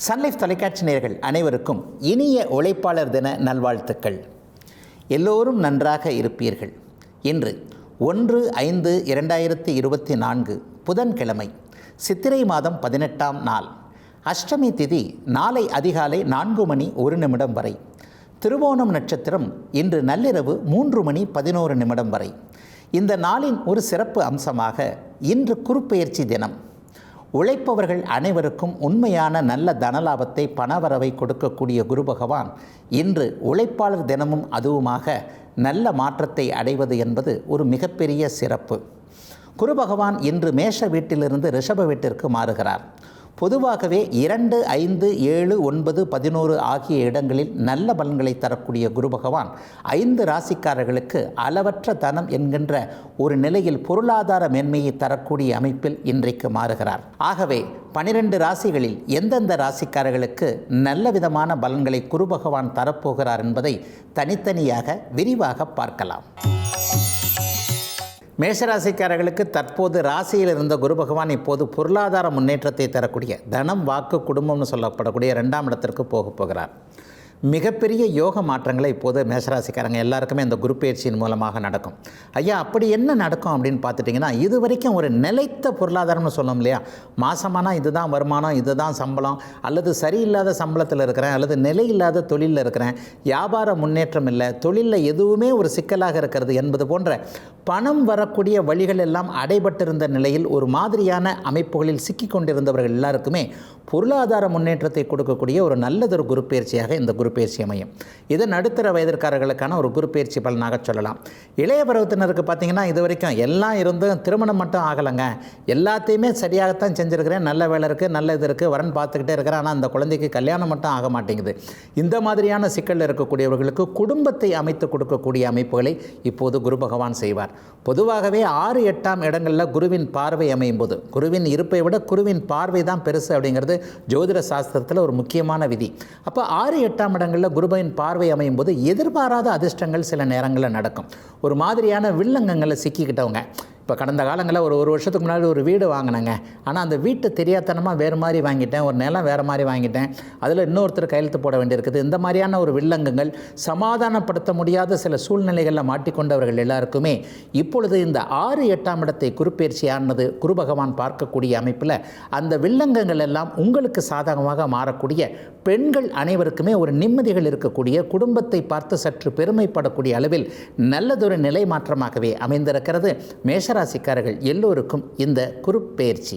Sun Life தொலைக்காட்சி நேர்கள் அனைவருக்கும் இனிய உழைப்பாளர் தின நல்வாழ்த்துக்கள். எல்லோரும் நன்றாக இருப்பீர்கள். இன்று ஒன்று ஐந்து இரண்டாயிரத்தி இருபத்தி நான்கு புதன்கிழமை சித்திரை மாதம் பதினெட்டாம் நாள். அஷ்டமி திதி நாளை அதிகாலை நான்கு மணி ஒரு நிமிடம் வரை. திருவோணம் நட்சத்திரம் இன்று நள்ளிரவு மூன்று மணி பதினோரு நிமிடம் வரை. இந்த நாளின் ஒரு சிறப்பு அம்சமாக இன்று குறுப்பெயர்ச்சி தினம். உழைப்பவர்கள் அனைவருக்கும் உண்மையான நல்ல தனலாபத்தை பணவரவை கொடுக்கக்கூடிய குரு பகவான் இன்று உழைப்பாளர் தினமும் அதுவுமாக நல்ல மாற்றத்தை அடைவது என்பது ஒரு மிகப்பெரிய சிறப்பு. குரு பகவான் இன்று மேஷ வீட்டிலிருந்து ரிஷப வீட்டிற்கு மாறுகிறார். பொதுவாகவே இரண்டு ஐந்து ஏழு ஒன்பது பதினோரு ஆகிய இடங்களில் நல்ல பலன்களை தரக்கூடிய குரு பகவான் ஐந்து ராசிக்காரர்களுக்கு அளவற்ற தனம் என்கின்ற ஒரு நிலையில் பொருளாதார மேன்மையை தரக்கூடிய அமைப்பில் இன்றைக்கு மாறுகிறார். ஆகவே பனிரெண்டு ராசிகளில் எந்தெந்த ராசிக்காரர்களுக்கு நல்ல விதமான பலன்களை குரு பகவான் தரப்போகிறார் என்பதை தனித்தனியாக விரிவாக பார்க்கலாம். மேஷராசிக்காரர்களுக்கு தற்போது ராசியில் இருந்த குரு பகவான் இப்போது பொருளாதார முன்னேற்றத்தை தரக்கூடிய தனம் வாக்கு குடும்பம்னு சொல்லப்படக்கூடிய ரெண்டாம் இடத்திற்கு போக போகிறார். மிகப்பெரிய யோக மாற்றங்களை இப்போது மேஷராசிக்காரங்க எல்லாருக்குமே இந்த குரு பயிற்சியின் மூலமாக நடக்கும். ஐயா அப்படி என்ன நடக்கும் அப்படின்னு பார்த்துட்டிங்கன்னா இது வரைக்கும் ஒரு நிலைத்த பொருளாதாரம்னு சொல்லணும் இல்லையா? மாதமானால் இதுதான் வருமானம் இதுதான் சம்பளம் அல்லது சரியில்லாத சம்பளத்தில் இருக்கிறேன் அல்லது நிலை இல்லாத தொழிலில் இருக்கிறேன் வியாபார முன்னேற்றம் இல்லை தொழிலில் எதுவுமே ஒரு சிக்கலாக இருக்கிறது என்பது போன்ற பணம் வரக்கூடிய வழிகள் எல்லாம் அடைபட்டிருந்த நிலையில் ஒரு மாதிரியான அமைப்புகளில் சிக்கி கொண்டிருந்தவர்கள் எல்லாருக்குமே பொருளாதார முன்னேற்றத்தை கொடுக்கக்கூடிய ஒரு நல்லதொரு குரு பயிற்சியாக இந்த குரு பயிற்சி அமையும். இது நடுத்தர வயதிற்காரர்களுக்கான ஒரு குரு பயிற்சி பலனாக சொல்லலாம். இளைய பருவத்தினருக்கு பார்த்தீங்கன்னா இது வரைக்கும் எல்லாம் இருந்தும் திருமணம் மட்டும் ஆகலைங்க. எல்லாத்தையுமே சரியாகத்தான் செஞ்சுருக்கிறேன். நல்ல வேலை இருக்குது நல்ல இது இருக்குது வரன் பார்த்துக்கிட்டே இருக்கிறேன். ஆனால் அந்த குழந்தைக்கு கல்யாணம் மட்டும் ஆக மாட்டேங்குது. இந்த மாதிரியான சிக்கலில் இருக்கக்கூடியவர்களுக்கு குடும்பத்தை அமைத்து கொடுக்கக்கூடிய அமைப்புகளை இப்போது குரு பகவான் செய்வார். பொதுவாகவே ஆறு எட்டாம் இடங்களில் குருவின் பார்வை அமையும் போது குருவின் இருப்பை விட குருவின் பார்வை தான் பெருசு அப்படிங்கிறது ஜோதிட சாஸ்திரத்தில் ஒரு முக்கியமான விதி. அப்போ ஆறு எட்டாம் இடங்களில் குருவின் பார்வை அமையும் போது எதிர்பாராத அதிர்ஷ்டங்கள் சில நேரங்களில் நடக்கும். ஒரு மாதிரியான வில்லங்கங்களில் சிக்கிக்கிட்டவங்க இப்போ கடந்த காலங்களில் ஒரு ஒரு வருஷத்துக்கு முன்னாடி ஒரு வீடு வாங்கினேங்க. ஆனால் அந்த வீட்டை தெரியாதனமாக வேறு மாதிரி வாங்கிட்டேன். ஒரு நிலம் வேறு மாதிரி வாங்கிட்டேன். அதில் இன்னொருத்தர் கையெழுத்து போட வேண்டியிருக்குது. இந்த மாதிரியான ஒரு வில்லங்கங்கள் சமாதானப்படுத்த முடியாத சில சூழ்நிலைகளில் மாட்டிக்கொண்டவர்கள் எல்லாருக்குமே இப்பொழுது இந்த ஆறு எட்டாம் இடத்தை குருப்பெயர்ச்சியானது குரு பகவான் பார்க்கக்கூடிய அமைப்பில் அந்த வில்லங்கங்கள் எல்லாம் உங்களுக்கு சாதகமாக மாறக்கூடிய பெண்கள் அனைவருக்குமே ஒரு நிம்மதிகள் இருக்கக்கூடிய குடும்பத்தை பார்த்து சற்று பெருமைப்படக்கூடிய அளவில் நல்லதொரு நிலை மாற்றமாகவே அமைந்திருக்கிறது. ரிஷபராசிக்காரர்கள் எல்லோருக்கும் இந்த குறுப்பெயர்ச்சி.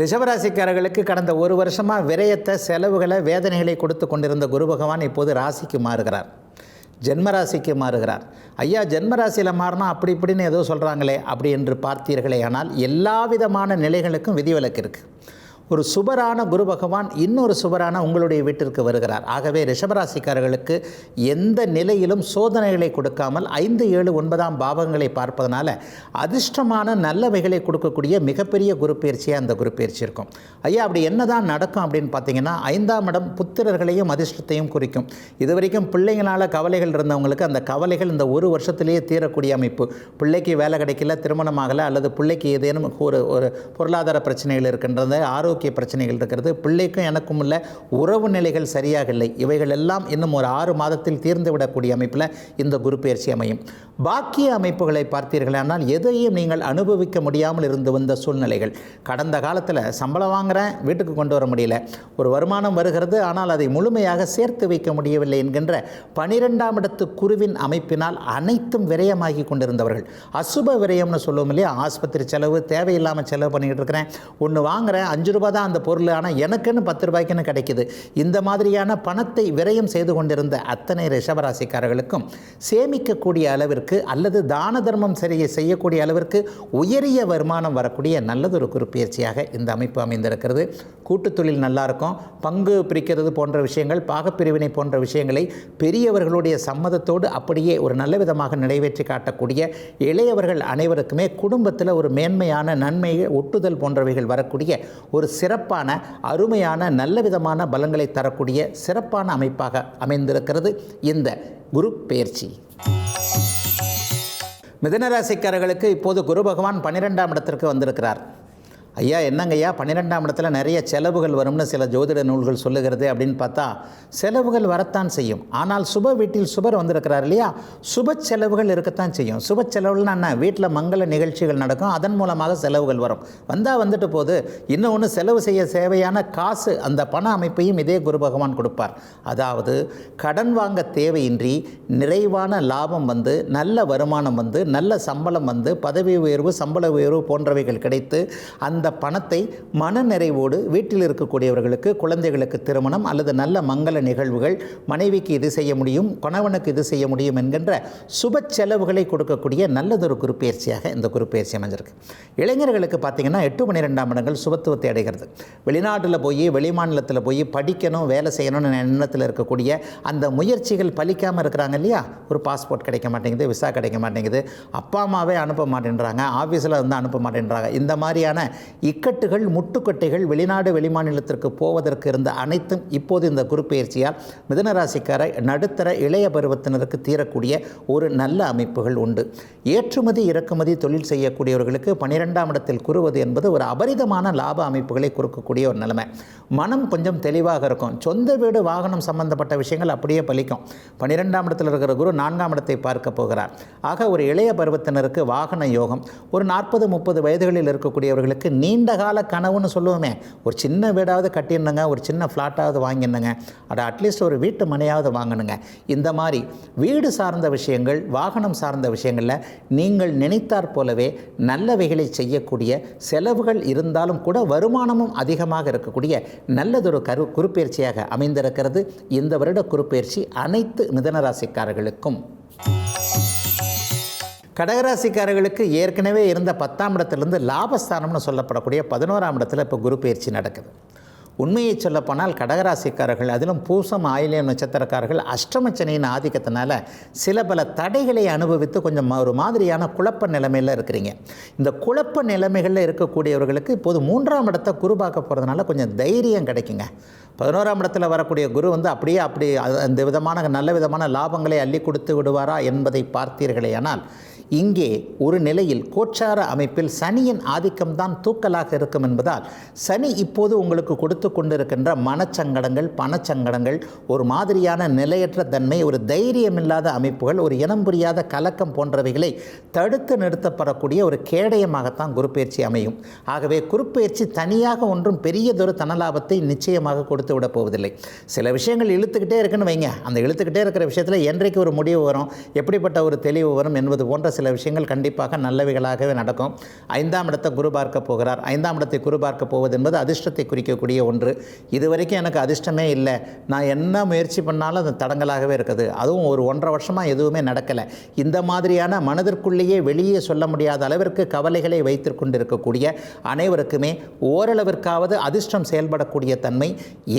ரிஷபராசிக்காரர்களுக்கு கடந்த ஒரு வருஷமாக விரயத்தை செலவுகளை வேதனைகளை கொடுத்து கொண்டிருந்த குரு பகவான் இப்போது ராசிக்கு மாறுகிறார். ஜென்மராசிக்கு மாறுகிறார். ஐயா ஜென்மராசியில் மாறினா அப்படி இப்படின்னு ஏதோ சொல்கிறாங்களே அப்படி என்று பார்த்தீர்களே ஆனால் எல்லா விதமான நிலைகளுக்கும் விதிவிலக்கு இருக்குது ஒரு சுபரான குரு பகவான் இன்னொரு சுபரான உங்களுடைய வீட்டிற்கு வருகிறார். ஆகவே ரிஷபராசிக்காரர்களுக்கு எந்த நிலையிலும் சோதனைகளை கொடுக்காமல் ஐந்து ஏழு ஒன்பதாம் பாவங்களை பார்ப்பதனால அதிர்ஷ்டமான நல்லவைகளை கொடுக்கக்கூடிய மிகப்பெரிய குரு பயிற்சியாக அந்த குரு பயிற்சி இருக்கும். ஐயா அப்படி என்னதான் நடக்கும் அப்படின்னு பார்த்தீங்கன்னா ஐந்தாம் இடம் புத்திரர்களையும் அதிர்ஷ்டத்தையும் குறிக்கும். இது வரைக்கும் பிள்ளைங்களால் கவலைகள் இருந்தவங்களுக்கு அந்த கவலைகள் இந்த ஒரு வருஷத்திலேயே தீரக்கூடிய அமைப்பு. பிள்ளைக்கு வேலை கிடைக்கல திருமணமாகலை அல்லது பிள்ளைக்கு ஏதேனும் ஒரு ஒரு பொருளாதார பிரச்சனைகள் இருக்கின்றது ஆரோக்கிய ஆரோக்கிய பிரச்சனைகள் இருக்கிறது. பிள்ளைக்கும் எனக்கும் உள்ள உறவு நிலைகள் சரியாக இல்லை இவைகள் எல்லாம் இன்னும் ஒரு ஆறு மாதத்தில் தீர்ந்துவிடக்கூடிய அமைப்பில் இந்த குரு பயிற்சி அமையும். பாக்கிய அமைப்புகளை பார்த்தீர்களானால் எதையும் நீங்கள் அனுபவிக்க முடியாமல் இருந்து வந்த சூழ்நிலைகள். கடந்த காலத்தில் சம்பளம் வாங்குகிறேன் வீட்டுக்கு கொண்டு வர முடியல. ஒரு வருமானம் வருகிறது ஆனால் அதை முழுமையாக சேர்த்து வைக்க முடியவில்லை என்கின்ற பனிரெண்டாம் இடத்து குருவின் அமைப்பினால் அனைத்தும் விரயமாகி கொண்டிருந்தவர்கள். அசுப விரயம்னு சொல்லுவோம் இல்லையா? ஆஸ்பத்திரி செலவு தேவையில்லாமல் செலவு பண்ணிக்கிட்டு இருக்கிறேன். ஒன்று வாங்குகிறேன் அஞ்சு ரூபா தான் அந்த பொருள். ஆனால் எனக்குன்னு பத்து ரூபாய்க்குன்னு கிடைக்கிது. இந்த மாதிரியான பணத்தை விரயம் செய்து கொண்டிருந்த அத்தனை ரிஷபராசிக்காரர்களுக்கும் சேமிக்கக்கூடிய அளவிற்கு அல்லது தான தர்மம் சரியை செய்யக்கூடிய அளவிற்கு உயரிய வருமானம் வரக்கூடிய நல்லதொரு குறிப்பெயர்ச்சியாக இந்த அமைப்பு அமைந்திருக்கிறது. கூட்டுத்தொழில் தொழில் பங்கு பிரிக்கிறது போன்ற விஷயங்கள் பாகப்பிரிவினை போன்ற விஷயங்களை பெரியவர்களுடைய சம்மதத்தோடு அப்படியே ஒரு நல்ல விதமாக நிறைவேற்றி காட்டக்கூடிய இளையவர்கள் அனைவருக்குமே குடும்பத்தில் ஒரு மேன்மையான நன்மை ஒட்டுதல் போன்றவைகள் வரக்கூடிய ஒரு சிறப்பான அருமையான நல்ல விதமான பலன்களை தரக்கூடிய சிறப்பான அமைப்பாக அமைந்திருக்கிறது இந்த குரு பெயர்ச்சி மிதனராசிக்காரர்களுக்கு இப்போது குரு பகவான் பன்னிரெண்டாம் இடத்திற்கு வந்திருக்கிறார். ஐயா என்னங்கய்யா பன்னிரெண்டாம் இடத்துல நிறைய செலவுகள் வரும்னு சில ஜோதிட நூல்கள் சொல்லுகிறது அப்படின்னு பார்த்தா செலவுகள் வரத்தான் செய்யும். ஆனால் சுப வீட்டில் சுபர் வந்திருக்கிறார் இல்லையா? சுப செலவுகள் இருக்கத்தான் செய்யும். சுப செலவுகள்னா என்ன? வீட்டில் மங்கள நிகழ்ச்சிகள் நடக்கும். அதன் மூலமாக செலவுகள் வரும். வந்தால் வந்துட்டு போது இன்னொன்று செலவு செய்ய தேவையான காசு அந்த பண அமைப்பையும் இதே குரு பகவான் கொடுப்பார். அதாவது கடன் வாங்க தேவையின்றி நிறைவான லாபம் வந்து நல்ல வருமானம் வந்து நல்ல சம்பளம் வந்து பதவி உயர்வு சம்பள உயர்வு போன்றவைகள் கிடைத்து அந்த பணத்தை மன நிறைவோடு வீட்டில் இருக்கக்கூடியவர்களுக்கு குழந்தைகளுக்கு திருமணம் அல்லது நல்ல மங்கள நிகழ்வுகள் மனைவிக்கு இது செய்ய முடியும் கணவனுக்கு இது செய்ய முடியும் என்கின்ற சுப செலவுகளை கொடுக்கக்கூடிய நல்லதொரு குருப்பெயர்ச்சியாக இந்த குருப்பெயர்ச்சி அமைஞ்சிருக்கு. இளைஞர்களுக்கு பார்த்தீங்கன்னா எட்டு பன்னிரெண்டாம் இடங்கள் சுபத்துவத்தை அடைகிறது. வெளிநாட்டில் போய் வெளிமாநிலத்தில் போய் படிக்கணும் வேலை செய்யணும்னு எண்ணத்தில் இருக்கக்கூடிய அந்த முயற்சிகள் பலிக்காமல் இருக்கிறாங்க இல்லையா? ஒரு பாஸ்போர்ட் கிடைக்க மாட்டேங்குது விசா கிடைக்க மாட்டேங்குது அப்பா அம்மாவே அனுப்ப மாட்டேன்றாங்க ஆஃபீஸில் வந்து அனுப்ப மாட்டேன்றாங்க. இந்த மாதிரியான இக்கட்டுகள் முட்டுக்கட்டைகள் வெளிநாடு வெளிமாநிலத்திற்கு போவதற்கு இருந்த அனைத்தும் இப்போது இந்த குரு பயிற்சியால் மிதனராசிக்கார நடுத்தர இளைய பருவத்தினருக்கு தீரக்கூடிய ஒரு நல்ல அமைப்புகள் உண்டு. ஏற்றுமதி இறக்குமதி தொழில் செய்யக்கூடியவர்களுக்கு பனிரெண்டாம் இடத்தில் குறுவது என்பது ஒரு அபரிதமான லாப அமைப்புகளை கொடுக்கக்கூடிய ஒரு நிலைமை. மனம் கொஞ்சம் தெளிவாக இருக்கும். சொந்த வீடு வாகனம் சம்பந்தப்பட்ட விஷயங்கள் அப்படியே பலிக்கும். பன்னிரெண்டாம் இடத்தில் இருக்கிற குரு நான்காம் இடத்தை பார்க்க போகிறார். ஆக ஒரு இளைய பருவத்தினருக்கு வாகன யோகம் ஒரு நாற்பது முப்பது வயதுகளில் இருக்கக்கூடியவர்களுக்கு நீண்ட கால கனவுன்னு சொல்லுவோமே. ஒரு சின்ன வீடாவது கட்டிடணுங்க ஒரு சின்ன ஃப்ளாட்டாவது வாங்கிடணுங்க. அதை அட்லீஸ்ட் ஒரு வீட்டு மனையாவது வாங்கணுங்க. இந்த மாதிரி வீடு சார்ந்த விஷயங்கள் வாகனம் சார்ந்த விஷயங்களில் நீங்கள் நினைத்தாற் போலவே நல்லவைகளை செய்யக்கூடிய செலவுகள் இருந்தாலும் கூட வருமானமும் அதிகமாக இருக்கக்கூடிய நல்லதொரு கரு குறுப்பெயர்ச்சியாக அமைந்திருக்கிறது. இந்த வருட குறுப்பெயர்ச்சி அனைத்து மிதனராசிக்காரர்களுக்கும். கடகராசிக்காரர்களுக்கு ஏற்கனவே இருந்த பத்தாம் இடத்துலேருந்து லாபஸ்தானம்னு சொல்லப்படக்கூடிய பதினோராம் இடத்துல இப்போ குரு பயிற்சி நடக்குது. உண்மையை சொல்லப்போனால் கடகராசிக்காரர்கள் அதிலும் பூசம் ஆயிலியம் நட்சத்திரக்காரர்கள் அஷ்டமச்சனையின் ஆதிக்கத்தினால சில பல தடைகளை அனுபவித்து கொஞ்சம் ஒரு மாதிரியான குழப்ப நிலைமையில் இருக்கிறீங்க. இந்த குழப்ப நிலைமைகளில் இருக்கக்கூடியவர்களுக்கு இப்போது மூன்றாம் இடத்தை குரு பார்க்க போகிறதுனால கொஞ்சம் தைரியம் கிடைக்குங்க. பதினோராம் இடத்துல வரக்கூடிய குரு வந்து அப்படியே அப்படி அது- அந்த விதமான நல்ல விதமான லாபங்களை அள்ளி கொடுத்து விடுவாரா என்பதை பார்த்தீர்களே ஆனால் இங்கே ஒரு நிலையில் கோச்சார அமைப்பில் சனியின் ஆதிக்கம்தான் தூக்கலாக இருக்கும் என்பதால் சனி இப்போது உங்களுக்கு கொடுத்து கொண்டிருக்கின்ற மனச்சங்கடங்கள் பணச்சங்கடங்கள் ஒரு மாதிரியான நிலையற்ற தன்மை ஒரு தைரியமில்லாத அமைப்புகள் ஒரு இனம் புரியாத கலக்கம் போன்றவைகளை தடுத்து நிறுத்தப்படக்கூடிய ஒரு கேடயமாகத்தான் குருப்பெயர்ச்சி அமையும். ஆகவே குருப்பெயர்ச்சி தனியாக ஒன்றும் பெரியதொரு தனலாபத்தை நிச்சயமாக கொடுத்து விட போவதில்லை. சில விஷயங்கள் இழுத்துக்கிட்டே இருக்குன்னு வைங்க. அந்த இழுத்துக்கிட்டே இருக்கிற விஷயத்தில் என்றைக்கு ஒரு முடிவு வரும்? எப்படிப்பட்ட ஒரு தெளிவு வரும்? என்பது போன்ற சில விஷயங்கள் கண்டிப்பாக நல்லவைகளாகவே நடக்கும். ஐந்தாம் இடத்தை குரு பார்க்க போகிறார். ஐந்தாம் இடத்தை குரு பார்க்க போவது என்பது அதிர்ஷ்டத்தை குறிக்கக்கூடிய ஒன்று. இதுவரைக்கும் எனக்கு அதிர்ஷ்டமே இல்லை. நான் என்ன முயற்சி பண்ணாலும் அது தடங்கலாகவே இருக்குது. அதுவும் ஒரு ஒன்றரை வருஷமாக எதுவுமே நடக்கலை. இந்த மாதிரியான மனதிற்குள்ளேயே வெளியே சொல்ல முடியாத அளவிற்கு கவலைகளை வைத்து கொண்டிருக்கக்கூடிய அனைவருக்குமே ஓரளவிற்காவது அதிர்ஷ்டம் செயல்படக்கூடிய தன்மை.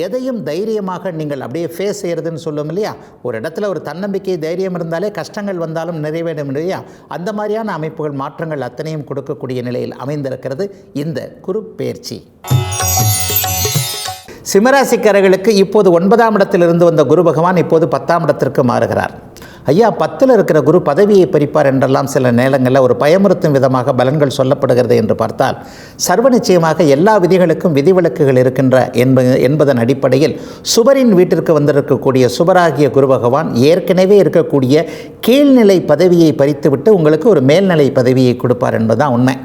எதையும் தைரியமாக நீங்கள் அப்படியே ஃபேஸ் செய்கிறதுன்னு சொல்லும் இல்லையா? ஒரு இடத்துல ஒரு தன்னம்பிக்கை தைரியம் இருந்தாலே கஷ்டங்கள் வந்தாலும் நிறைவேறும் இல்லையா? அந்த மாதிரியான அமைப்புகள் மாற்றங்கள் அத்தனையும் கொடுக்கக்கூடிய நிலையில் அமைந்திருக்கிறது இந்த குரு பெயர்ச்சி சிம்மராசிக்காரர்களுக்கு இப்போது ஒன்பதாம் இடத்திலிருந்து வந்த குரு பகவான் இப்போது பத்தாம் இடத்திற்கு மாறுகிறார். ஐயா பத்தில் இருக்கிற குரு பதவியை பறிப்பார் என்றெல்லாம் சில நேரங்களில் ஒரு பயமுறுத்தும் விதமாக பலன்கள் சொல்லப்படுகிறது என்று பார்த்தால் சர்வ நிச்சயமாக எல்லா விதிகளுக்கும் விதிவிலக்குகள் இருக்கின்ற என்பது என்பதன் அடிப்படையில் சுபரின் வீட்டிற்கு வந்திருக்கக்கூடிய சுபராகிய குரு பகவான் ஏற்கனவே இருக்கக்கூடிய கீழ்நிலை பதவியை பறித்துவிட்டு உங்களுக்கு ஒரு மேல்நிலை பதவியை கொடுப்பார் என்பதுதான் உண்மை.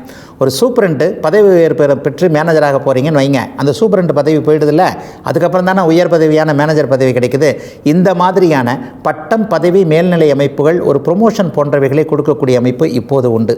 ஒரு சூப்பரண்ட்டு பதவி உயர்வு பெற்று மேனேஜராக போகிறீங்கன்னு வைங்க. அந்த சூப்பரண்ட் பதவி போயிடுதில்ல அதுக்கப்புறம் தானே உயர் பதவியான மேனேஜர் பதவி கிடைக்குது. இந்த மாதிரியான பட்டம் பதவி மேல்நிலை அமைப்புகள் ஒரு ப்ரொமோஷன் போன்றவைகளை கொடுக்கக்கூடிய அமைப்பு இப்போது உண்டு.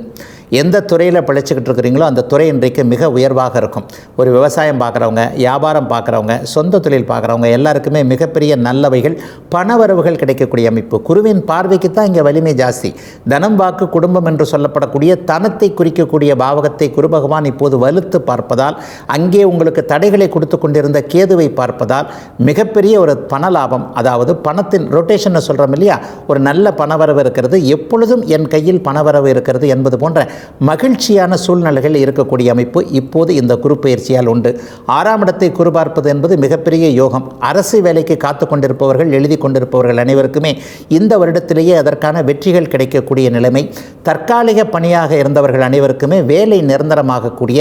எந்த துறையில் பிழைச்சிக்கிட்டு இருக்கிறீங்களோ அந்த துறை இன்றைக்கு மிக உயர்வாக இருக்கும். ஒரு விவசாயம் பார்க்குறவங்க வியாபாரம் பார்க்குறவங்க சொந்த தொழில் பார்க்குறவங்க எல்லாருக்குமே மிகப்பெரிய நல்லவைகள் பணவரவுகள் கிடைக்கக்கூடிய அமைப்பு. குருவின் பார்வைக்கு தான் இங்கே வலிமை ஜாஸ்தி. தனம் வாக்கு குடும்பம் என்று சொல்லப்படக்கூடிய தனத்தை குறிக்கக்கூடிய பாவகத்தை குரு பகவான் இப்போது வலுத்து பார்ப்பதால் அங்கே உங்களுக்கு தடைகளை கொடுத்து கொண்டிருந்த கேதுவை பார்ப்பதால் மிகப்பெரிய ஒரு பண லாபம் அதாவது பணத்தின் ரொட்டேஷன் சொல்கிறோம் இல்லையா? ஒரு நல்ல பணவரவு இருக்கிறது. எப்பொழுதும் என் கையில் பணவரவு இருக்கிறது என்பது போன்ற மகிழ்ச்சியான சூழ்நிலைகள் இருக்கக்கூடிய அமைப்பு இப்போது இந்த குரு பயிற்சியால் உண்டு. ஆறாம் இடத்தை குரு பார்ப்பது என்பது மிகப்பெரிய யோகம். அரசு வேலைக்கு காத்து கொண்டிருப்பவர்கள் எழுதி கொண்டிருப்பவர்கள் அனைவருக்குமே இந்த வருடத்திலேயே அதற்கான வெற்றிகள் கிடைக்கக்கூடிய நிலைமை. தற்காலிக பணியாக இருந்தவர்கள் அனைவருக்குமே வேலை நிரந்தரமாகக்கூடிய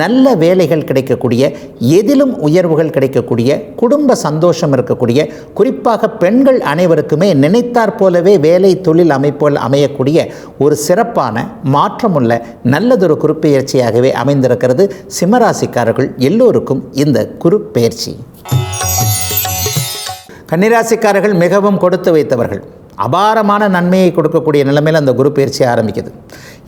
நல்ல வேலைகள் கிடைக்கக்கூடிய எதிலும் உயர்வுகள் கிடைக்கக்கூடிய குடும்ப சந்தோஷம் இருக்கக்கூடிய குறிப்பாக பெண்கள் அனைவருக்குமே நினைத்தாற் போலவே வேலை தொழில் அமைப்புகள் அமையக்கூடிய ஒரு சிறப்பான மாற்றம் மாற்றமுள்ள நல்லதொரு குறுப்பெயர்ச்சியாகவே அமைந்திருக்கிறது சிம்மராசிக்காரர்கள் எல்லோருக்கும் இந்த குறுப்பெயர்ச்சி. கன்னிராசிக்காரர்கள் மிகவும் கொடுத்து வைத்தவர்கள். அபாரமான நன்மையை கொடுக்கக்கூடிய நிலைமையில் அந்த குரு பயிற்சி ஆரம்பிக்குது.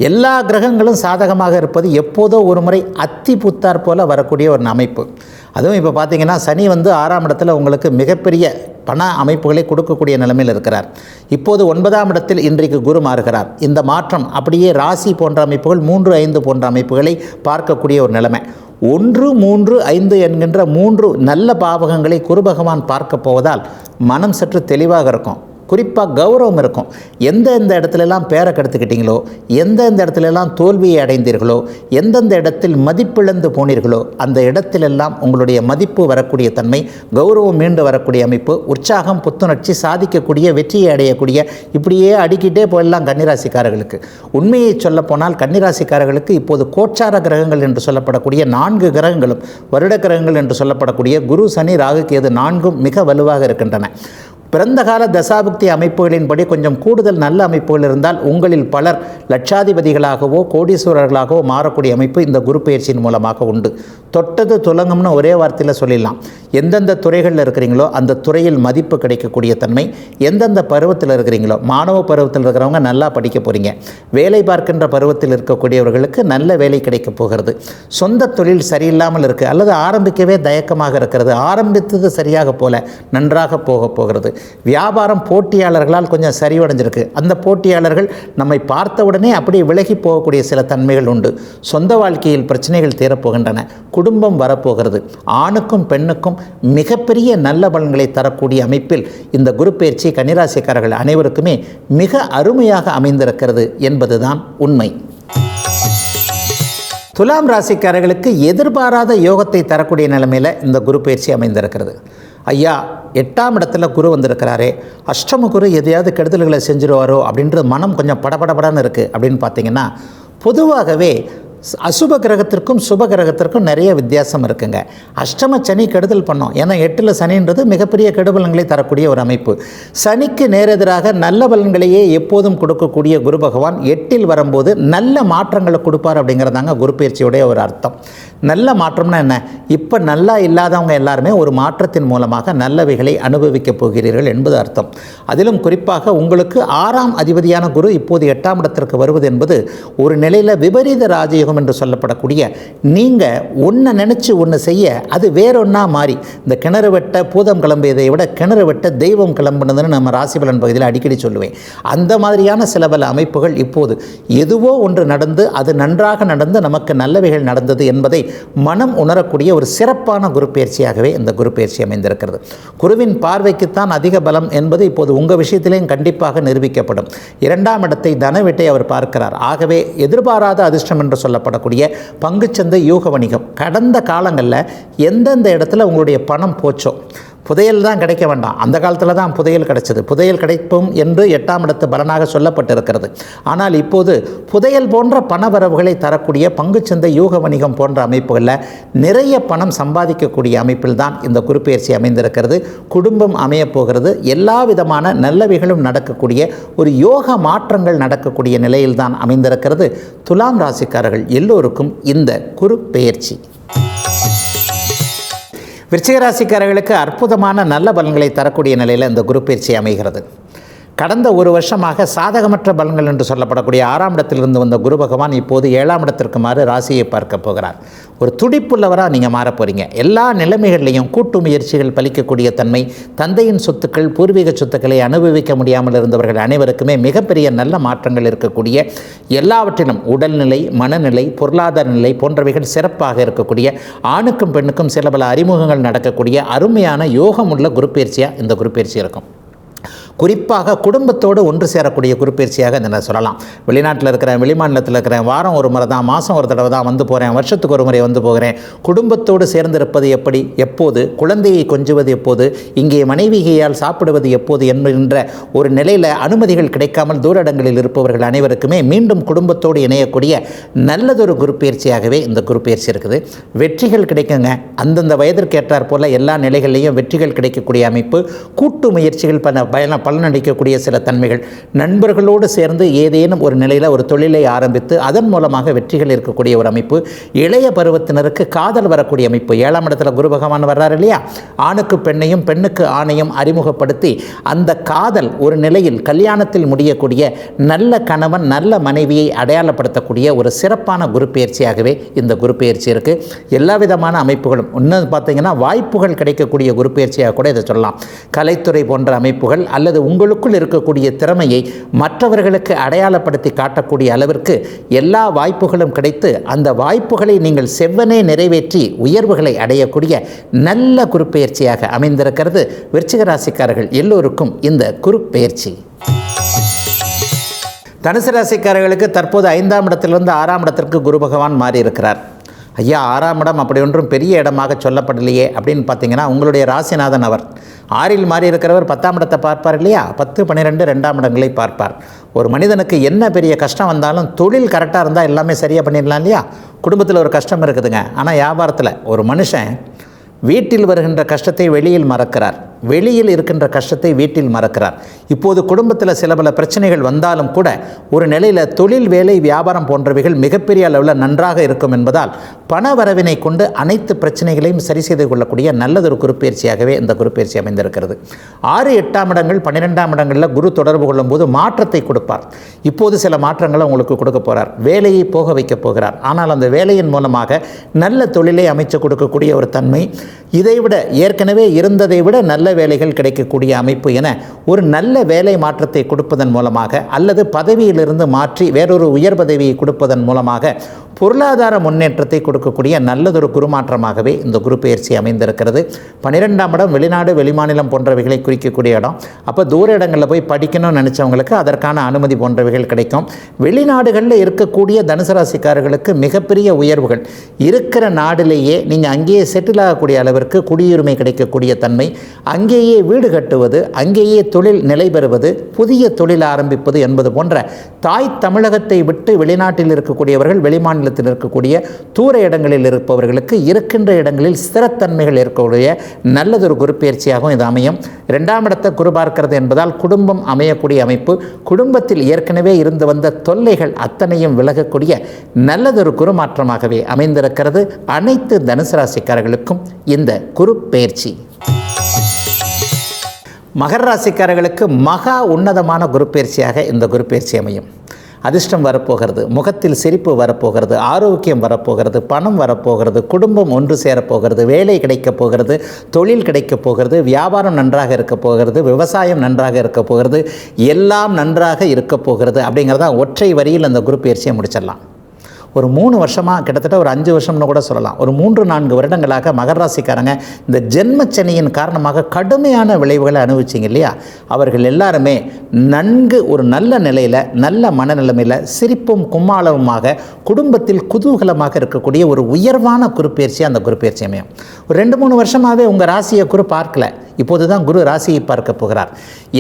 எல்லா கிரகங்களும் சாதகமாக இருப்பது எப்போதோ ஒரு முறை அத்தி புத்தார் போல வரக்கூடிய ஒரு அமைப்பு. அதுவும் இப்போ பார்த்தீங்கன்னா சனி வந்து ஆறாம் இடத்துல உங்களுக்கு மிகப்பெரிய பண அமைப்புகளை கொடுக்கக்கூடிய நிலைமையில் இருக்கிறார். இப்போது ஒன்பதாம் இடத்தில் இன்றைக்கு குரு மாறுகிறார். இந்த மாற்றம் அப்படியே ராசி போன்ற அமைப்புகள் மூன்று ஐந்து போன்ற அமைப்புகளை பார்க்கக்கூடிய ஒரு நிலைமை. ஒன்று மூன்று ஐந்து என்கின்ற மூன்று நல்ல பாவகங்களை குரு பகவான் பார்க்க போவதால் மனம் சற்று தெளிவாக இருக்கும். குறிப்பாக கௌரவம் இருக்கும். எந்தெந்த இடத்துலலாம் பேரை கெடுத்துக்கிட்டீங்களோ எந்தெந்த இடத்துலலாம் தோல்வியை அடைந்தீர்களோ எந்தெந்த இடத்தில் மதிப்பிழந்து போனீர்களோ அந்த இடத்திலெல்லாம் உங்களுடைய மதிப்பு வரக்கூடிய தன்மை கௌரவம் மீண்டு வரக்கூடிய அமைப்பு உற்சாகம் புத்துணர்ச்சி சாதிக்கக்கூடிய வெற்றியை அடையக்கூடிய இப்படியே அடிக்கிட்டே போயிடலாம் கன்னிராசிக்காரர்களுக்கு. உண்மையை சொல்லப்போனால் கன்னிராசிக்காரர்களுக்கு இப்போது கோச்சார கிரகங்கள் என்று சொல்லப்படக்கூடிய நான்கு கிரகங்களும் வருட கிரகங்கள் என்று சொல்லப்படக்கூடிய குரு சனி ராகு கேது நான்கும் மிக வலுவாக இருக்கின்றன. பிறந்த கால தசாபுக்தி அமைப்புகளின்படி கொஞ்சம் கூடுதல் நல்ல அமைப்புகள் இருந்தால் உங்களில் பலர் லட்சாதிபதிகளாகவோ கோடீஸ்வரர்களாகவோ மாறக்கூடிய அமைப்பு இந்த குரு பயிற்சியின் மூலமாக உண்டு. தொட்டது துலங்கம்னு ஒரே வார்த்தையில் சொல்லிடலாம். எந்தெந்த துறைகளில் இருக்கிறீங்களோ அந்த துறையில் மதிப்பு கிடைக்கக்கூடிய தன்மை. எந்தெந்த பருவத்தில் இருக்கிறீங்களோ மாணவ பருவத்தில் இருக்கிறவங்க நல்லா படிக்க போகிறீங்க வேலை பார்க்கின்ற பருவத்தில் இருக்கக்கூடியவர்களுக்கு நல்ல வேலை கிடைக்கப் போகிறது. சொந்த தொழில் சரியில்லாமல் இருக்குது அல்லது ஆரம்பிக்கவே தயக்கமாக இருக்கிறது. ஆரம்பித்தது சரியாக போல நன்றாக போக போகிறது. வியாபாரம் போட்டியாளர்களால் கொஞ்சம் சரிவடைஞ்சிருக்கு. அந்த போட்டியாளர்கள் நம்மை பார்த்தவுடனே அப்படியே விலகி போகக்கூடிய சில தன்மைகள் உண்டு. சொந்த வாழ்க்கையில் பிரச்சனைகள் தீரப்போகின்றன. குடும்பம் வரப்போகிறது. ஆணுக்கும் பெண்ணுக்கும் மிகப்பெரிய நல்ல பலன்களை தரக்கூடிய அமைப்பில் இந்த குரு பயிற்சி கன்னிராசிக்காரர்கள் அனைவருக்குமே மிக அருமையாக அமைந்திருக்கிறது என்பதுதான் உண்மை. துலாம் ராசிக்காரர்களுக்கு எதிர்பாராத யோகத்தை தரக்கூடிய நிலைமையில் இந்த குரு பயிற்சி அமைந்திருக்கிறது. ஐயா எட்டாம் இடத்துல குரு வந்திருக்கிறாரே அஷ்டம குரு எதையாவது கெடுதல்களை செஞ்சிருவாரோ அப்படின்றது மனம் கொஞ்சம் படபடபடன்னு இருக்குது அப்படின்னு பார்த்தீங்கன்னா பொதுவாகவே அசுப கிரகத்திற்கும் சுப கிரகத்திற்கும் நிறைய வித்தியாசம் இருக்குங்க. அஷ்டம சனி கெடுதல் பண்ணோம். ஏன்னா எட்டில் சனின்றது மிகப்பெரிய கெடுபலன்களை தரக்கூடிய ஒரு அமைப்பு. சனிக்கு நேரெதிராக நல்ல பலன்களையே எப்போதும் கொடுக்கக்கூடிய குரு பகவான் எட்டில் வரும்போது நல்ல மாற்றங்களை கொடுப்பார் அப்படிங்கிறதாங்க குரு பயிற்சியுடைய ஒரு அர்த்தம். நல்ல மாற்றம்னா என்ன? இப்போ நல்லா இல்லாதவங்க எல்லாருமே ஒரு மாற்றத்தின் மூலமாக நல்லவைகளை அனுபவிக்கப் போகிறீர்கள் என்பது அர்த்தம். அதிலும் குறிப்பாக உங்களுக்கு ஆறாம் அதிபதியான குரு இப்போது எட்டாம் இடத்திற்கு வருவது என்பது ஒரு நிலையில் விபரீத ராஜயோகம் என்று சொல்லப்படக்கூடிய நீங்கள் ஒன்றை நினச்சி ஒன்று செய்ய அது வேறொன்னா மாறி. இந்த கிணறு வெட்ட பூதம் கிளம்பியதை விட கிணறு வெட்ட தெய்வம் கிளம்புனதுன்னு நம்ம ராசிபலன் பகுதியில் அடிக்கடி சொல்லுவேன். அந்த மாதிரியான சில பல அமைப்புகள் இப்போது எதுவோ ஒன்று நடந்து அது நன்றாக நடந்து நமக்கு நல்லவைகள் நடந்தது என்பதை மனம் உணரக்கூடிய ஒரு சிறப்பான குரு பயிற்சியாகவே இந்த குரு பயிற்சி அமைந்திருக்கிறது. குருவின் பார்வைக்குத்தான் அதிக பலம் என்பது இப்போது உங்கள் விஷயத்திலேயும் கண்டிப்பாக நிரூபிக்கப்படும். இரண்டாம் இடத்தை தனவிட்டை அவர் பார்க்கிறார். ஆகவே எதிர்பாராத அதிர்ஷ்டம் என்று சொல்ல சொல்லப்படக்கூடிய பங்குச்சந்தை யூக வணிகம் கடந்த காலங்களில் எந்தெந்த இடத்துல உங்களுடைய பணம் போச்சோ புதையல் தான் கிடைக்க வேண்டாம். அந்த காலத்தில் தான் புதையல் கிடைச்சது. புதையல் கிடைப்பும் என்று எட்டாம் இடத்து பலனாக சொல்லப்பட்டிருக்கிறது. ஆனால் இப்போது புதையல் போன்ற பணவரவுகளை தரக்கூடிய பங்குச்சந்தை யூக வணிகம் போன்ற அமைப்புகளில் நிறைய பணம் சம்பாதிக்கக்கூடிய அமைப்பில் தான் இந்த குறுப்பெயர்ச்சி அமைந்திருக்கிறது. குடும்பம் அமையப் போகிறது. எல்லா விதமான நல்லவைகளும் நடக்கக்கூடிய ஒரு யோக மாற்றங்கள் நடக்கக்கூடிய நிலையில் தான் அமைந்திருக்கிறது. துலாம் ராசிக்காரர்கள் எல்லோருக்கும் இந்த குறுப்பெயர்ச்சி. விருச்சிகராசிக்காரர்களுக்கு அற்புதமான நல்ல பலன்களை தரக்கூடிய நிலையில் இந்த குரு பயிற்சி அமைகிறது. கடந்த ஒரு வருஷமாக சாதகமற்ற பலன்கள் என்று சொல்லப்படக்கூடிய ஆறாம் இடத்திலிருந்து வந்த குரு பகவான் இப்போது ஏழாம் இடத்திற்கு மாறு ராசியை பார்க்க போகிறார். ஒரு துடிப்புள்ளவராக நீங்கள் மாறப் போகிறீங்க எல்லா நிலைமைகள்லையும் கூட்டு முயற்சிகள் பலிக்கக்கூடிய தன்மை தந்தையின் சொத்துக்கள் பூர்வீக சொத்துக்களை அனுபவிக்க முடியாமல் இருந்தவர்கள் அனைவருக்குமே மிகப்பெரிய நல்ல மாற்றங்கள் இருக்கக்கூடிய எல்லாவற்றிலும் உடல்நிலை மனநிலை பொருளாதார நிலை போன்றவைகள் சிறப்பாக இருக்கக்கூடிய ஆணுக்கும் பெண்ணுக்கும் சில பல அறிமுகங்கள் நடக்கக்கூடிய அருமையான யோகமுள்ள உள்ள பயிற்சியாக இந்த குரு இருக்கும். குறிப்பாக குடும்பத்தோடு ஒன்று சேரக்கூடிய குருப்பெயர்ச்சியாக இதை நான் சொல்லலாம். வெளிநாட்டில் இருக்கிறேன் வெளிமாநிலத்தில் இருக்கிறேன் வாரம் ஒரு முறை தான் மாதம் ஒரு தடவை தான் வந்து போகிறேன் வருஷத்துக்கு ஒரு முறை வந்து போகிறேன். குடும்பத்தோடு சேர்ந்திருப்பது எப்படி? எப்போது? குழந்தையை கொஞ்சுவது எப்போது? இங்கே மனைவிகையால் சாப்பிடுவது எப்போது என்கின்ற ஒரு நிலையில் அனுமதிகள் கிடைக்காமல் தூரடங்களில் இருப்பவர்கள் அனைவருக்குமே மீண்டும் குடும்பத்தோடு இணையக்கூடிய நல்லதொரு குருப்பெயர்ச்சியாகவே இந்த குருப்பெயர்ச்சி இருக்குது. வெற்றிகள் கிடைக்குங்க. அந்தந்த வயதிற்கேற்றாற் போல எல்லா நிலைகளிலையும் வெற்றிகள் கிடைக்கக்கூடிய அமைப்பு. கூட்டு முயற்சிகள் பல பயணம் பலனளிக்கக்கூடிய சில தன்மைகள். நண்பர்களோடு சேர்ந்து ஏதேனும் ஒரு நிலையில் ஒரு தொழிலை ஆரம்பித்து அதன் மூலமாக வெற்றிகள் இருக்கக்கூடிய ஒரு அமைப்பு. இளைய பருவத்தினருக்கு காதல் வரக்கூடிய அமைப்பு. ஏழாம் இடத்துல குரு பகவான் வர்றார் இல்லையா? ஆணுக்கு பெண்ணையும் பெண்ணுக்கு ஆணையும் அறிமுகப்படுத்தி அந்த காதல் ஒரு நிலையில் கல்யாணத்தில் முடியக்கூடிய நல்ல கணவன் நல்ல மனைவியை அடையாளப்படுத்தக்கூடிய ஒரு சிறப்பான குரு பயிற்சியாகவே இந்த குரு பயிற்சி இருக்குது எல்லா விதமான அமைப்புகளும். இன்னும் பார்த்தீங்கன்னா வாய்ப்புகள் கிடைக்கக்கூடிய குரு பயிற்சியாக கூட இதை சொல்லலாம். கலைத்துறை போன்ற அமைப்புகள் அல்லது உங்களுக்குள் இருக்கக்கூடிய திறமையை மற்றவர்களுக்கு அடையாளப்படுத்தி காட்டக்கூடிய அளவிற்கு எல்லா வாய்ப்புகளும் கிடைத்து அந்த வாய்ப்புகளை நீங்கள் செவ்வனே நிறைவேற்றி உயர்வுகளை அடையக்கூடிய நல்ல குருப்பெயர்ச்சியாக அமைந்திருக்கிறது. விருச்சிக ராசிக்காரர்கள் எல்லோருக்கும் இந்த குருப்பெயர்ச்சி தனுசு ராசிக்காரர்களுக்கு தற்போது ஐந்தாம் இடத்திலிருந்து ஆறாம் இடத்திற்கு குரு பகவான் மாறியிருக்கிறார். ஐயா ஆறாம் இடம் அப்படி ஒன்றும் பெரிய இடமாக சொல்லப்படலையே அப்படின்னு பார்த்தீங்கன்னா உங்களுடைய ராசிநாதன் அவர். ஆறில் மாறி இருக்கிறவர் பத்தாம் இடத்தை பார்ப்பார் இல்லையா? பத்து பன்னிரெண்டு ரெண்டாம் இடங்களை பார்ப்பார். ஒரு மனிதனுக்கு என்ன பெரிய கஷ்டம் வந்தாலும் தொழில் கரெக்டாக இருந்தால் எல்லாமே சரியாக பண்ணிடலாம் இல்லையா? குடும்பத்தில் ஒரு கஷ்டம் இருக்குதுங்க. ஆனால் வியாபாரத்தில் ஒரு மனுஷன் வீட்டில் வருகின்ற கஷ்டத்தை வெளியில் மறக்கிறார். வெளியில் இருக்கின்ற கஷ்டத்தை வீட்டில் மறக்கிறார். இப்போது குடும்பத்தில் சில பல பிரச்சனைகள் வந்தாலும் கூட ஒரு நிலையில் தொழில் வேலை வியாபாரம் போன்றவைகள் மிகப்பெரிய அளவில் நன்றாக இருக்கும் என்பதால் பண வரவினை கொண்டு அனைத்து பிரச்சனைகளையும் சரி செய்து கொள்ளக்கூடிய நல்லதொரு குறுப்பெயர்ச்சியாகவே இந்த குறுப்பெயர்ச்சி அமைந்திருக்கிறது. ஆறு எட்டாம் இடங்கள் பன்னிரெண்டாம் இடங்களில் குரு தொடர்பு கொள்ளும்போது மாற்றத்தை கொடுப்பார். இப்போது சில மாற்றங்களை உங்களுக்கு கொடுக்க போகிறார் வேலையை போக வைக்க போகிறார். ஆனால் அந்த வேலையின் மூலமாக நல்ல தொழிலை அமைச்சு கொடுக்கக்கூடிய ஒரு தன்மை இதைவிட ஏற்கனவே இருந்ததை விட நல்ல வேலைகள் கிடைக்கக்கூடிய அமைப்பு என ஒரு நல்ல வேலை மாற்றத்தை கொடுப்பதன் மூலமாக அல்லது பதவியிலிருந்து மாற்றி வேறொரு உயர் பதவியை கொடுப்பதன் மூலமாக பொருளாதார முன்னேற்றத்தை கொடுக்கக்கூடிய நல்லதொரு குருமாற்றமாகவே இந்த குரு பயிற்சி அமைந்திருக்கிறது. பன்னிரெண்டாம் இடம் வெளிநாடு வெளிமாநிலம் போன்றவைகளை குறிக்கக்கூடிய இடம். அப்போ தூர இடங்களில் போய் படிக்கணும்னு நினச்சவங்களுக்கு அதற்கான அனுமதி போன்றவைகள் கிடைக்கும். வெளிநாடுகளில் இருக்கக்கூடிய தனுசு ராசிக்காரர்களுக்கு மிகப்பெரிய உயர்வுகள். இருக்கிற நாடுலேயே நீங்கள் அங்கேயே செட்டில் ஆகக்கூடிய அளவிற்கு குடியுரிமை கிடைக்கக்கூடிய தன்மை. அங்கேயே வீடு கட்டுவது அங்கேயே தொழில் நிலை பெறுவது புதிய தொழில் ஆரம்பிப்பது என்பது போன்ற தாய் தமிழகத்தை விட்டு வெளிநாட்டில் இருக்கக்கூடியவர்கள் மாநிலத்தில் இருக்கக்கூடிய தூர இடங்களில் இருப்பவர்களுக்கு இருக்கின்ற இடங்களில் ஸ்திரத்தன்மைகள் இருக்கக்கூடிய நல்லதொரு குரு பயிற்சியாகவும் இது அமையும். இரண்டாம் இடத்தை குரு பார்க்கிறது என்பதால் குடும்பம் அமையக்கூடிய அமைப்பு குடும்பத்தில் ஏற்கனவே இருந்து வந்த தொல்லைகள் அத்தனையும் விலகக்கூடிய நல்லதொரு குரு மாற்றமாகவே அமைந்திருக்கிறது. அனைத்து தனுசு ராசிக்காரர்களுக்கும் இந்த குரு பயிற்சி மகர ராசிக்காரர்களுக்கு மகா உன்னதமான குரு பயிற்சியாக இந்த குரு பயிற்சி அமையும். அதிர்ஷ்டம் வரப்போகிறது முகத்தில் சிரிப்பு வரப்போகிறது ஆரோக்கியம் வரப்போகிறது பணம் வரப்போகிறது குடும்பம் ஒன்று சேரப்போகிறது வேலை கிடைக்கப் போகிறது தொழில் கிடைக்கப் போகிறது வியாபாரம் நன்றாக இருக்கப் போகிறது விவசாயம் நன்றாக இருக்கப் போகிறது எல்லாம் நன்றாக இருக்கப் போகிறது அப்படிங்கிறத ஒற்றை வரியில் அந்த குரு பயிற்சியை முடிச்சிடலாம். ஒரு மூணு வருஷமாக கிட்டத்தட்ட ஒரு அஞ்சு வருஷம்னு கூட சொல்லலாம். ஒரு மூன்று நான்கு வருடங்களாக மகர ராசிக்காரங்க இந்த ஜென்மச்சனியின் காரணமாக கடுமையான விளைவுகளை அனுபவிச்சிங்க இல்லையா? அவர்கள் எல்லாருமே நன்கு ஒரு நல்ல நிலையில் நல்ல மனநிலைமையில் சிரிப்பும் கும்மாளவுமாக குடும்பத்தில் குதூகலமாக இருக்கக்கூடிய ஒரு உயர்வான குருப்பெயர்ச்சி அந்த குருப்பெயர்ச்சி அமையும். ஒரு ரெண்டு மூணு வருஷமாகவே உங்கள் ராசியை குரு பார்க்கல. இப்போது தான் குரு ராசியை பார்க்க போகிறார்.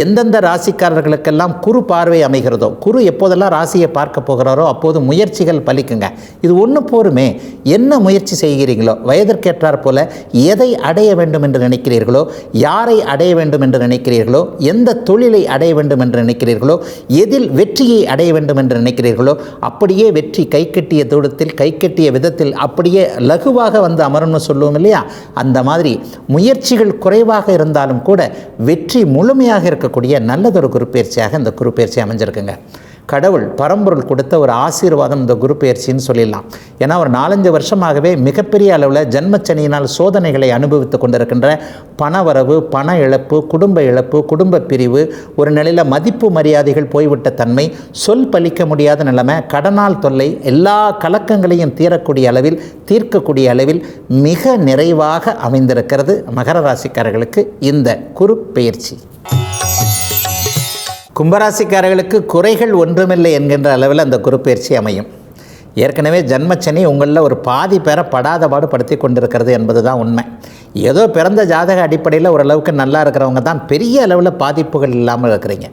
எந்தெந்த ராசிக்காரர்களுக்கெல்லாம் குரு பார்வை அமைகிறதோ குரு எப்போதெல்லாம் ராசியை பார்க்க போகிறாரோ அப்போது முயற்சிகள் பலிக்குங்க. இது ஒன்று போருமே. என்ன முயற்சி செய்கிறீங்களோ வயதிற்கேற்றார் போல எதை அடைய வேண்டும் என்று நினைக்கிறீர்களோ யாரை அடைய வேண்டும் என்று நினைக்கிறீர்களோ எந்த தொழிலை அடைய வேண்டும் என்று நினைக்கிறீர்களோ எதில் வெற்றியை அடைய வேண்டும் என்று நினைக்கிறீர்களோ அப்படியே வெற்றி கை கட்டிய தூரத்தில் கை கட்டிய விதத்தில் அப்படியே லகுவாக வந்து அமரும்னு சொல்லுவோம் இல்லையா? அந்த மாதிரி முயற்சிகள் குறைவாக இருந்தாலும் கூட வெற்றி முழுமையாக இருக்கக்கூடிய நல்லதொரு குருப்பெயர்ச்சியாக இந்த குருப்பெயர்ச்சி அமைஞ்சிருக்குங்க. கடவுள் பரம்பொருள் கொடுத்த ஒரு ஆசீர்வாதம் இந்த குரு பயிற்சின்னு சொல்லிடலாம். ஏன்னா ஒரு நாலஞ்சு வருஷமாகவே மிகப்பெரிய அளவில் ஜென்மச்சனியினால் சோதனைகளை அனுபவித்து கொண்டிருக்கின்ற பணவரவு பண இழப்பு குடும்ப இழப்பு குடும்ப பிரிவு ஒரு நிலையில் மதிப்பு மரியாதைகள் போய்விட்ட தன்மை சொல் பலிக்க முடியாத நிலைமை கடனால் தொல்லை எல்லா கலக்கங்களையும் தீரக்கூடிய அளவில் தீர்க்கக்கூடிய அளவில் மிக நிறைவாக அமைந்திருக்கிறது மகர ராசிக்காரர்களுக்கு இந்த குரு பயிற்சி. கும்பராசிக்காரர்களுக்கு குறைகள் ஒன்றுமில்லை என்கின்ற அளவில் அந்த குரு பயிற்சி அமையும். ஏற்கனவே ஜன்மச்சனி உங்களில் ஒரு பாதி பேரை படாத பாடு படுத்தி கொண்டிருக்கிறது என்பது தான் உண்மை. ஏதோ பிறந்த ஜாதக அடிப்படையில் ஓரளவுக்கு நல்லா இருக்கிறவங்க தான் பெரிய அளவில் பாதிப்புகள் இல்லாமல் இருக்கிறீங்க.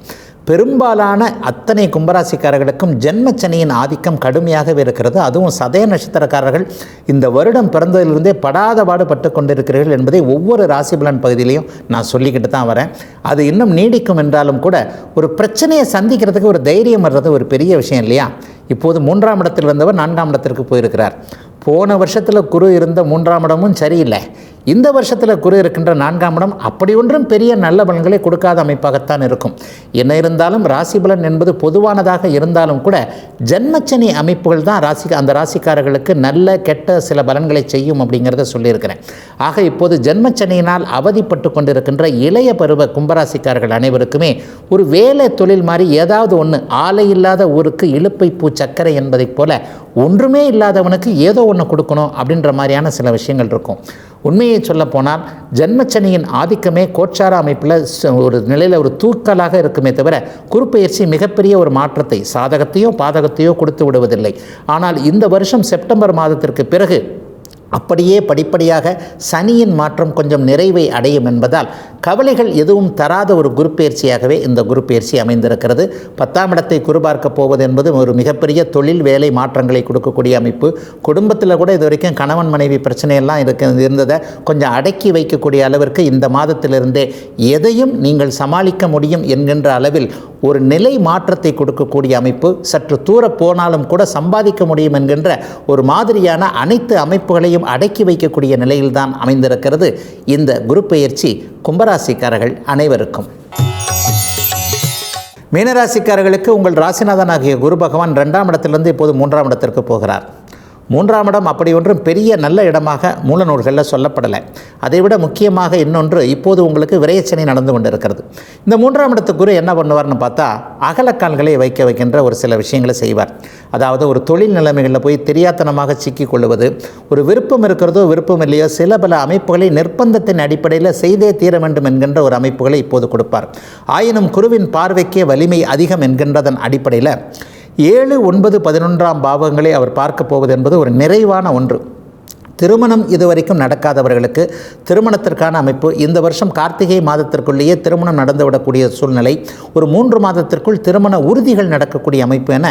பெரும்பாலான அத்தனை கும்பராசிக்காரர்களுக்கும் ஜென்மச்சனியின் ஆதிக்கம் கடுமையாகவே இருக்கிறது. அதுவும் சதய நட்சத்திரக்காரர்கள் இந்த வருடம் பிறந்ததிலிருந்தே படாத பாடுபட்டு கொண்டிருக்கிறீர்கள் என்பதை ஒவ்வொரு ராசி பலன் பகுதியிலையும் நான் சொல்லிக்கிட்டு தான் வரேன். அது இன்னும் நீடிக்கும் என்றாலும் கூட ஒரு பிரச்சனையை சந்திக்கிறதுக்கு ஒரு தைரியம் வர்றது ஒரு பெரிய விஷயம் இல்லையா? இப்போது மூன்றாம் இடத்தில் இருந்தவர் நான்காம் இடத்திற்கு போயிருக்கிறார். போன வருஷத்தில் குரு இருந்த மூன்றாம் இடமும் சரியில்லை. இந்த வருஷத்தில் குரு இருக்கின்ற நான்காம் இடம் அப்படி ஒன்றும் பெரிய நல்ல பலன்களை கொடுக்காத அமைப்பாகத்தான் இருக்கும். என்ன இருந்தாலும் ராசி பலன் என்பது பொதுவானதாக இருந்தாலும் கூட ஜென்மச்சனி அமைப்புகள் தான் ராசி அந்த ராசிக்காரர்களுக்கு நல்ல கெட்ட சில பலன்களை செய்யும் அப்படிங்கிறத சொல்லியிருக்கிறேன். ஆக இப்போது ஜென்மச்சனியினால் அவதிப்பட்டு கொண்டிருக்கின்ற இளைய பருவ கும்பராசிக்காரர்கள் அனைவருக்குமே ஒரு வேலை தொழில் மாதிரி ஏதாவது ஒன்று ஆலை இல்லாத ஊருக்கு இழுப்பை பூ சக்கரை என்பதைப் போல ஒன்றுமே இல்லாதவனுக்கு ஏதோ ஒன்று கொடுக்கணும் அப்படின்ற மாதிரியான சில விஷயங்கள் இருக்கும். உண்மையை சொல்லப்போனால் ஜன்மச்சனியின் ஆதிக்கமே கோச்சார அமைப்பில் ஒரு நிலையில் ஒரு தூக்கலாக இருக்குமே தவிர குறுப்பெயர்ச்சி மிகப்பெரிய ஒரு மாற்றத்தை சாதகத்தையோ பாதகத்தையோ கொடுத்து விடுவதில்லை. ஆனால் இந்த வருஷம் செப்டம்பர் மாதத்திற்கு பிறகு அப்படியே படிப்படியாக சனியின் மாற்றம் கொஞ்சம் நிறைவை அடையும் என்பதால் கவலைகள் எதுவும் தராத ஒரு குரு பயிற்சியாகவே இந்த குரு பயிற்சி அமைந்திருக்கிறது. பத்தாம் இடத்தை குறுபார்க்கப் போவது என்பது ஒரு மிகப்பெரிய தொழில் வேலை மாற்றங்களை கொடுக்கக்கூடிய அமைப்பு. குடும்பத்தில் கூட இது வரைக்கும் கணவன் மனைவி பிரச்சனையெல்லாம் இருக்க இருந்ததை கொஞ்சம் அடக்கி வைக்கக்கூடிய அளவிற்கு இந்த மாதத்திலிருந்தே எதையும் நீங்கள் சமாளிக்க முடியும் என்கின்ற அளவில் ஒரு நிலை மாற்றத்தை கொடுக்கக்கூடிய அமைப்பு. சற்று தூர போனாலும் கூட சம்பாதிக்க முடியும் என்கின்ற ஒரு மாதிரியான அனைத்து அமைப்புகளையும் அடக்கி வைக்கக்கூடிய நிலையில்தான் அமைந்திருக்கிறது இந்த குரு பெயர்ச்சி கும்பராசிக்காரர்கள் அனைவருக்கும். மீனராசிக்காரர்களுக்கு உங்கள் ராசிநாதனாகிய குரு பகவான் ரெண்டாம் இடத்திலிருந்து இப்போது மூன்றாம் இடத்திற்கு போகிறார். மூன்றாம் இடம் அப்படி ஒன்றும் பெரிய நல்ல இடமாக மூல நூல்களில் சொல்லப்படலை அதைவிட முக்கியமாக இன்னொன்று இப்போது உங்களுக்கு விரையச்சனை நடந்து கொண்டிருக்கிறது. இந்த மூன்றாம் இடத்து குரு என்ன பண்ணுவார்னு பார்த்தா அகலக்கால்களை வைக்க வைக்கின்ற ஒரு சில விஷயங்களை செய்வார். அதாவது ஒரு தொழில் நிலைமைகளில் போய் தெரியாத்தனமாக சிக்கிக் கொள்வது ஒரு விருப்பம் இருக்கிறதோ விருப்பம் இல்லையோ சில பல அமைப்புகளை நிர்பந்தத்தின் அடிப்படையில் செய்தே தீர வேண்டும் என்கின்ற ஒரு அமைப்புகளை இப்போது கொடுப்பார். ஆயினும் குருவின் பார்வைக்கே வலிமை அதிகம் என்கின்றதன் அடிப்படையில் ஏழு ஒன்பது பதினொன்றாம் பாவங்களை அவர் பார்க்கப் போவது என்பது ஒரு நிறைவான ஒன்று. திருமணம் இதுவரைக்கும் நடக்காதவர்களுக்கு திருமணத்திற்கான அமைப்பு. இந்த வருஷம் கார்த்திகை மாதத்திற்குள்ளேயே திருமணம் நடந்துவிடக்கூடிய சூழ்நிலை. ஒரு மூன்று மாதத்திற்குள் திருமண உறுதிகள் நடக்கக்கூடிய அமைப்பு என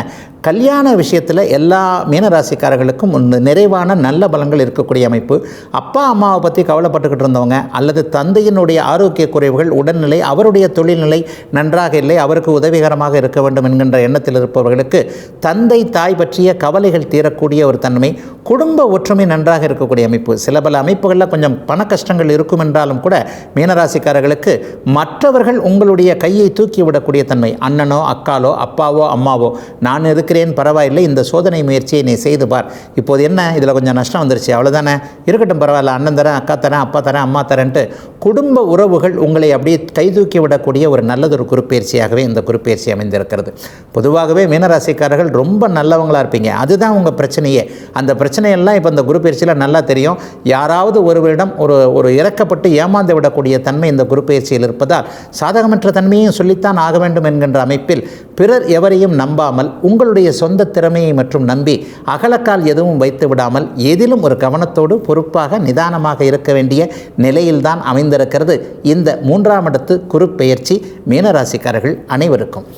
கல்யாண விஷயத்தில் எல்லா மீனராசிக்காரர்களுக்கும் நிறைவான நல்ல பலங்கள் இருக்கக்கூடிய அமைப்பு. அப்பா அம்மாவை பற்றி கவலைப்பட்டுக்கிட்டு இருந்தவங்க அல்லது தந்தையினுடைய ஆரோக்கிய குறைவுகள் உடல்நிலை அவருடைய தொழில்நிலை நன்றாக இல்லை அவருக்கு உதவிகரமாக இருக்க வேண்டும் என்கின்ற எண்ணத்தில் இருப்பவர்களுக்கு தந்தை தாய் பற்றிய கவலைகள் தீரக்கூடிய ஒரு தன்மை. குடும்ப ஒற்றுமை நன்றாக இருக்கக்கூடிய அமைப்பு. சில பல அமைப்புகளில் கொஞ்சம் பண கஷ்டங்கள் இருக்கும் என்றாலும் கூட மீனராசிக்காரர்களுக்கு மற்றவர்கள் உங்களுடைய கையை தூக்கி விடக்கூடிய தன்மை. அண்ணனோ அக்காலோ அப்பாவோ அம்மாவோ நான் இருக்கிறேன் பரவாயில்லை இந்த சோதனை முயற்சியை நீ செய்து பார். இப்போது என்ன? இதில் கொஞ்சம் நஷ்டம் வந்துருச்சு அவ்வளோதானே இருக்கட்டும் பரவாயில்ல அண்ணன் தரேன் அக்கா தரேன் அப்பா தரேன் அம்மா தரேன்ட்டு குடும்ப உறவுகள் உங்களை அப்படியே கை தூக்கி விடக்கூடிய ஒரு நல்லதொரு குறுப்பெயர்ச்சியாகவே இந்த குறுப்பெயர்ச்சி அமைந்திருக்கிறது. பொதுவாகவே மீனராசிக்காரர்கள் ரொம்ப நல்லவங்களாக இருப்பீங்க. அதுதான் உங்கள் பிரச்சனையே. அந்த பிரச்சனையெல்லாம் இப்போ இந்த குரு பயிற்சியில் நல்லா தெரியும். யாராவது ஒருவரிடம் ஒரு ஒரு இறக்கப்பட்டு ஏமாந்து விடக்கூடிய தன்மை இந்த குரு பயிற்சியில் இருப்பதால் சாதகமற்ற தன்மையும் சொல்லித்தான் ஆக வேண்டும் என்கின்ற அமைப்பில் பிறர் எவரையும் நம்பாமல் உங்களுடைய சொந்த திறமையை மற்றும் நம்பி அகலக்கால் எதுவும் வைத்து விடாமல் எதிலும் ஒரு கவனத்தோடு பொறுப்பாக நிதானமாக இருக்க வேண்டிய நிலையில்தான் அமைந்திருக்கிறது இந்த மூன்றாம் இடத்து குரு பெயர்ச்சி மீனராசிக்காரர்கள் அனைவருக்கும்.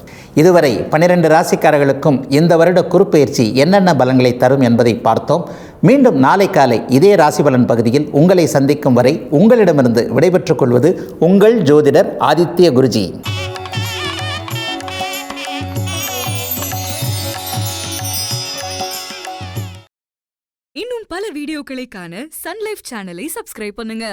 இதுவரை பன்னிரண்டு ராசிக்காரர்களுக்கும் இந்த வருட குறுப்பெயர்ச்சி என்னென்ன பலங்களை தரும் என்பதை பார்த்தோம். மீண்டும் நாளை காலை இதே ராசிபலன் பகுதியில் உங்களை சந்திக்கும் வரை உங்களிடமிருந்து விடைபெற்றுக் கொள்வது உங்கள் ஜோதிடர் ஆதித்ய குருஜி. இன்னும் பல வீடியோக்களை காண சன்லைஃப் சேனலை சப்ஸ்கிரைப் பண்ணுங்க.